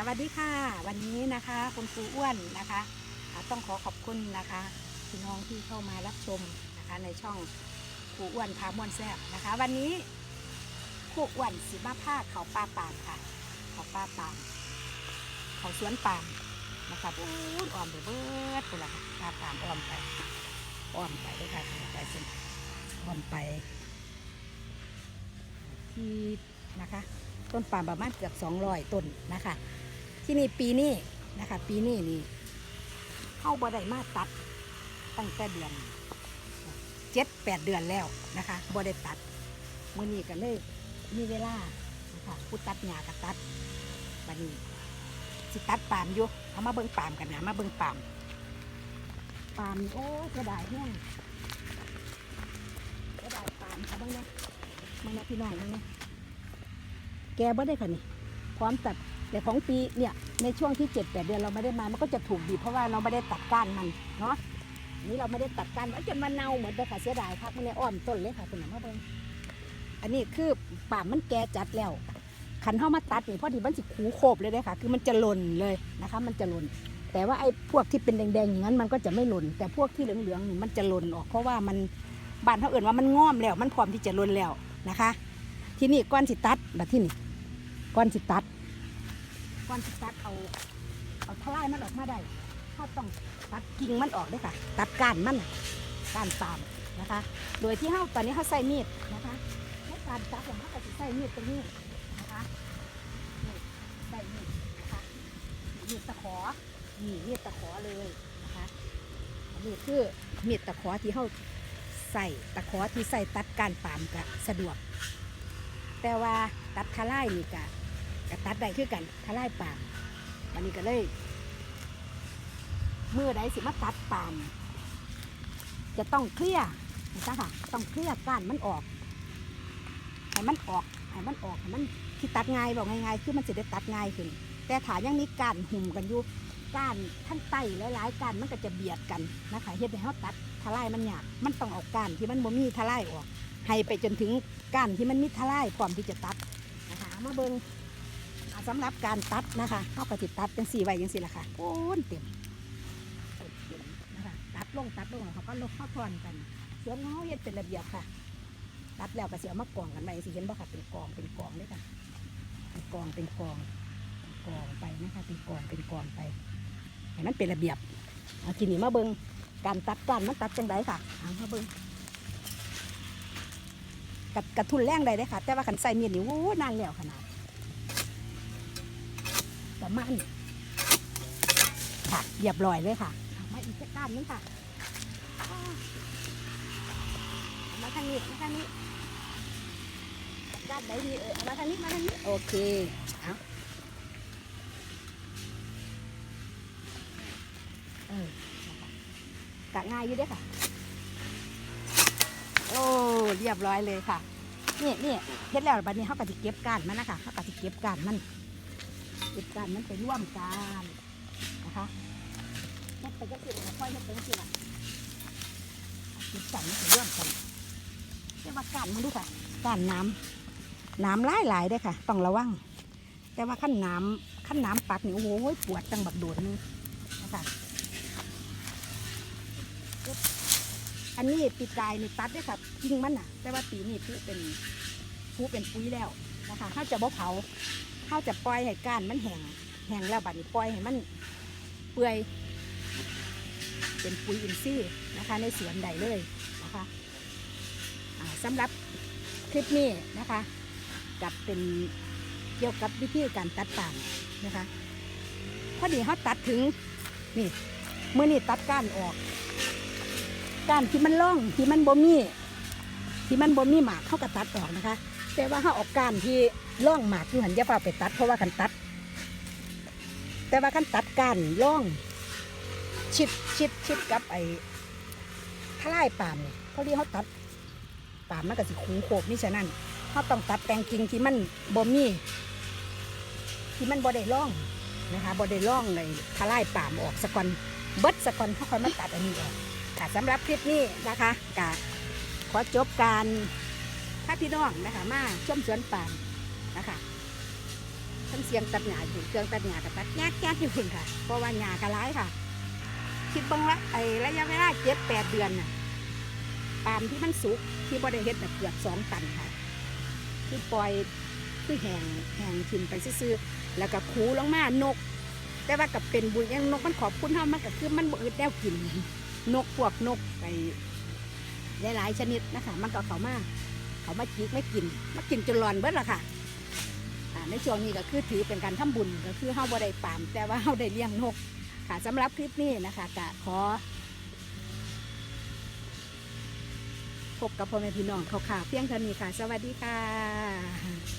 สวัสดีค่ะ วันนี้นะคะคุณครูอ้วนนะคะต้องขอขอบคุณนะคะพี่น้องที่เข้ามารับชมนะคะในช่องครูอ้วนพาม่วนแซ่บนะคะ วันนี้ครูอ้วนสิมาภาเขาป้าปามค่ะ เขาป้าปามเขาสวนปามนะคะพูดอ้อมไปเบิดไปละค่ะป้าปามอ้อมไปอ้อมไปด้วยค่ะไปสิอ้อมไป ที่นะคะต้นปาล์มประมาณเกือบ200ต้นนะคะ ที่นี่ปีนี้นะคะ ปีนี้นี่เข้าบ่ได้มาตัดตั้งแต่เดือนเจ็ดแปดเดือนแล้วนะคะบ่ได้ตัดมื่อนี้ก็เลยมีเวลานะคะผู้ตัดหญ้าก็ตัดบัดนี้สิตัดปามอยู่เอามาเบิ่งปามกันนะมาเบิ่งปามปามนี่โอ้ยเสียดายแห้งเสียดายปามเอาเบิ่งเนี่ยเบิ่งเนี่ยพี่น้องเบิ่งเนี่ยแกบ่ได้ค่ะนี่พร้อมตัด แต่ของปีเนี่ยในช่วงที่เจ็ดแปดเดือนเราไม่ได้มา มันก็จะถูกดีเพราะว่าเราไม่ได้ตัดก้านมันเนาะนี้เราไม่ได้ตัดก้านจนมันเน่าเหมดเลยค่ะเสียดายครับมันในอ้อมต้นเลยค่ะคุณหมอมเบิ่งอันนี้คือป่ามันแก่จัดแล้วขันเข้ามาตัดนี่พอดีมันสิขูโคบเลยเลยค่ะ คือมันจะหล่นเลยนะคะ มันจะหล่นแต่ว่าไอ้พวกที่เป็นแดงๆอย่างนั้นมันก็จะไม่หล่นแต่พวกที่เหลืองๆนี่มันจะหล่นออกเพราะว่ามันบานเขาเอื่นว่ามันง่อมแล้ว มันพร้อมที่จะหล่นแล้วนะคะ ที่นี่ก้อนสิตัดแบบที่นี่ก้อนสิตัด ก้อนสิตัดเอาเอาทลายมันออกมาได้ถ้าต้องตัดกิ่งมันออกด้วยค่ะ ตัดก้านมันก้านปามนะคะ โดยที่เฮาตอนนี้เขาใส่มีดนะคะในการตัดของเขาก็จะใส่มีดตรงนี้นะคะนี่ใส่มีดนะคะมีดตะขอนี่มีดตะขอเลยนะคะอันนี้คือมีดตะขอที่เขาใส่ตะขอที่ใส่ตัดก้านปามก็สะดวก แต่ว่าตัดทลายนี่กะ กะตัดได้คือกันทลายปาล์มวันนี้ก็เลยเมื่อใดสิมาตัดปาล์มจะต้องเคลียร์นะคะค่ะต้องเคลียร์ก้านมันออกให้มันออกให้มันออกให้มันที่ตัดง่ายบอกง่ายๆคือมันจะได้ตัดง่ายขึ้น แต่ถายังมีก้านหุ่มกันอยู่ก้านทั้งไตหลายๆก้านมันก็จะเบียดกันนะคะเฮ็ดให้เขาตัดทลายมันยากมันต้องเอาก้านที่มันบ่มีทลายออกให้ไปจนถึงก้านที่มันมีทลายพร้อมที่จะตัดนะคะมาเบิงอ่า สำหรับการตัดนะคะเข้าไปติดตัดเป็นสี่ไว้ยังสี่ละค่ะโอ้นเต็มนะคะตัดลงตัดลงแล้วเขาก็ลงเข้าทอนกันเสียงเงาเย็ดเป็นระเบียบค่ะ ตัดแล้วก็เสียมากองกันไปสิเห็นบ่ค่ะเป็นกองเป็นกองเลยค่ะเป็นกองเป็นกองกองไปนะคะเป็นกองเป็นกองไปให้มันเป็นระเบียบเอาทีนี้มาเบิ้งการตัดกันมันตัดจังไดค่ะเอามาเบิ้งกับกระทุนแรงได้ค่ะ แต่ว่าขันใส่เมียดนี่โอ้นานแล้วขนาด ประมาณค่ะเรียบร้อยเลยค่ะมาอีกสักด้านนึงค่ะมาทางนี้มาทางนี้ด้านไหนดีเออมาทางนี้มาทางนี้โอเคเอาเออกะง่ายอยู่เด้อค่ะ โอ้เรียบร้อยเลยค่ะนี่นี่เฮ็ดแล้วบัดนี้เขาก็จะเก็บก้านมันนะคะเขาก็จะเก็บก้านมัน เก็บก้านมันไปร่วมกันนะคะเฮ็ดไปก็คือค่อยเฮ็ดไปก็คือละเก็บก้านมันไปร่วมกันเรียกว่ากานมันดูค่ะกานน้ำน้ำหลายหลายๆเด้ค่ะ ต้องระวัง แต่ว่าขั้นน้ำขั้นน้ำปักนี่โอ้โหปวดจังบักโดดนึงนะคะอันนี้ปีกายนี่ตัดได้ค่ะกิ่งมันน่ะ แต่ว่าปีนี้ผู้เป็น ผู้เป็นปุ๋ยแล้วนะคะเขาจะบ่เผาเขาจะปล่อยให้ก้านมันแห้งแห้งแล้วบัดนี้ปล่อยให้มันเปื่อย เป็นปุ๋ยอินทรีย์นะคะ ในสวนใดเลยนะคะสำหรับคลิปนี้นะคะกับเป็นเกี่ยวกับวิธีการตัดป่ามนะคะพอดีเขาตัดถึงนี่เมื่อนี่ตัดก้านออก ก้านที่มันล่องที่มันบ่มีที่มันบ่มีหมากเขาก็ตัดออกนะคะ แต่ว่าเขาออกก้านที่ล่องหมากอยู่หันยาเปล่าไปตัด เพราะว่าคันตัด แต่ว่าคันตัดก้านล่องชิดชิดชิดกับไอ้ทลายปามเนี่ยเขาเรียกเขาตัดปามมันก็สิคูโขบนี่ฉะนั้นเขาต้องตัดแปลงกิ่งที่มันบ่มีที่มันบ่ได้ล่องนะคะบ่ได้ล่องในทลายปามออกสะกอนเบิดสะกอนเขาค่อยมาตัดอันนี้ออกค่ะสำหรับคลิปนี้นะคะกะขอจบการ ถ้าพี่น้องนะคะมาชมสวนปามนะคะทั้งเสียงตัดหญ้าอยู่เครื่องตัดหญ้ากับตัดแก๊กแก๊กอยู่คุณค่ะ เพราะว่าหญ้ากระร้ายค่ะ คิดบ้างละไอ้ระยะเวลาเจ็ดแปดเดือนน่ะปาล์มที่มันสุกที่บ่ได้เฮ็ดแบบเกือบสองตันค่ะคือปล่อยคือแหงแหงทิ้งไปซื่อๆแล้วก็คูลงมานก แต่ว่ากับเป็นบุญยังนกมันขอบคุณเฮามันก็คือมันบ่อึดแนวกิน นกพวกนกไปหลายๆชนิดนะคะ มันก็เขามา เขามาจิกไม่กินมากินจนหลอนเบิดละค่ะในช่วงนี้ก็คือถือเป็นการทำบุญก็คือเฮาบ่ได้ปาม แต่ว่าเฮาได้เลี้ยงนกค่ะสำหรับคลิปนี้นะคะกะขอพบกับพ่อแม่พี่น้องเขาข่าวเพียงเท่านี้ค่ะ สวัสดีค่ะ